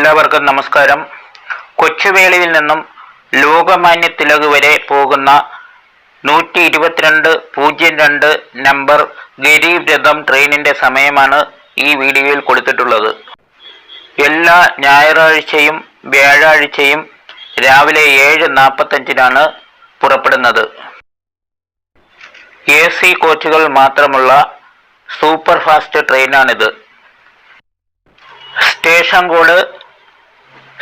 എല്ലാവർക്കും നമസ്കാരം. കൊച്ചുവേളിയിൽ നിന്നും ലോകമാന്യ തിലക് വരെ പോകുന്ന നൂറ്റി ഇരുപത്തിരണ്ട് പൂജ്യം രണ്ട് നമ്പർ ഗരീബ് രഥം ട്രെയിനിന്റെ സമയമാണ് ഈ വീഡിയോയിൽ കൊടുത്തിട്ടുള്ളത്. എല്ലാ ഞായറാഴ്ചയും വ്യാഴാഴ്ചയും രാവിലെ ഏഴ് നാൽപ്പത്തഞ്ചിനാണ് പുറപ്പെടുന്നത്. എ സി കോച്ചുകൾ മാത്രമുള്ള സൂപ്പർ ഫാസ്റ്റ് ട്രെയിനാണിത്. സ്റ്റേഷൻ കോഡ്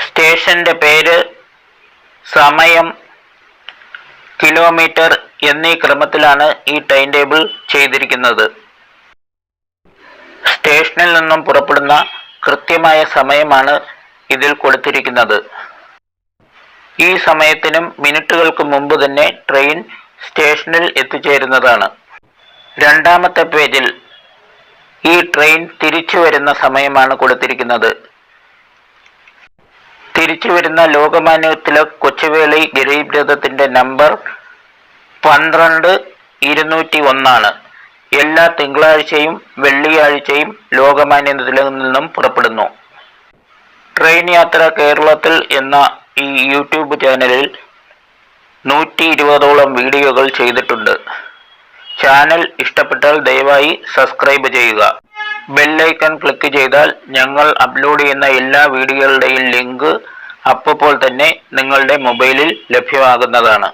സ്റ്റേഷന്റെ പേര് സമയം കിലോമീറ്റർ എന്നീ ക്രമത്തിലാണ് ഈ ടൈം ടേബിൾ ചെയ്തിരിക്കുന്നത്. സ്റ്റേഷനിൽ നിന്നും പുറപ്പെടുന്ന കൃത്യമായ സമയമാണ് ഇതിൽ കൊടുത്തിരിക്കുന്നത്. ഈ സമയത്തിനും മിനിറ്റുകൾക്ക് മുമ്പ് തന്നെ ട്രെയിൻ സ്റ്റേഷനിൽ എത്തിച്ചേരുന്നതാണ്. രണ്ടാമത്തെ പേജിൽ ഈ ട്രെയിൻ തിരിച്ചു വരുന്ന സമയമാണ് കൊടുത്തിരിക്കുന്നത്. തിരിച്ചു വരുന്ന ലോകമാന്യ തിലക് കൊച്ചുവേളി ഗരീബ് രഥത്തിന്റെ നമ്പർ പന്ത്രണ്ട് ഇരുന്നൂറ്റി ഒന്നാണ്. എല്ലാ തിങ്കളാഴ്ചയും വെള്ളിയാഴ്ചയും ലോകമാന്യ തിലകിൽ നിന്നും പുറപ്പെടുന്നു. ട്രെയിൻ യാത്ര കേരളത്തിൽ എന്ന ഈ യൂട്യൂബ് ചാനലിൽ നൂറ്റി ഇരുപതോളം വീഡിയോകൾ ചെയ്തിട്ടുണ്ട്. ചാനൽ ഇഷ്ടപ്പെട്ടാൽ ദയവായി സബ്സ്ക്രൈബ് ചെയ്യുക. ബെല്ലൈക്കൺ ക്ലിക്ക് ചെയ്താൽ ഞങ്ങൾ അപ്ലോഡ് ചെയ്യുന്ന എല്ലാ വീഡിയോകളുടെയും ലിങ്ക് അപ്പോൾ തന്നെ നിങ്ങളുടെ മൊബൈലിൽ ലഭ്യമാകുന്നതാണ്.